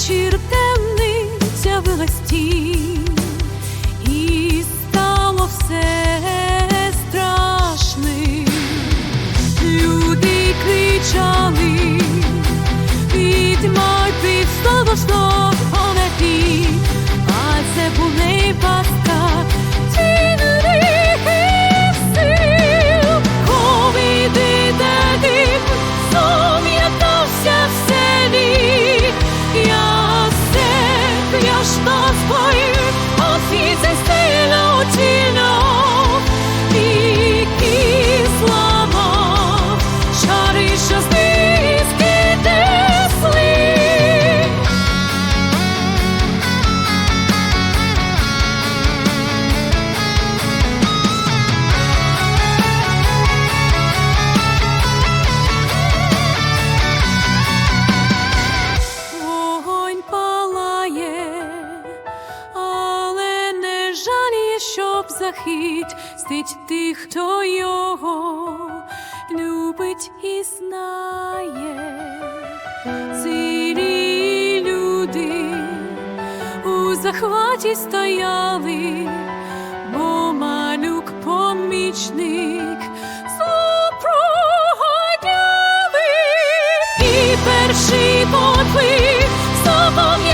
вечір темний з'явилась і стало все страшним. Люди кричали, відьма підславошно, а не пі, а це були. захистить тих, хто його любить і знає. Цілі люди у захваті стояли, бо малюк помічник супроводяли і перший подвиг собою.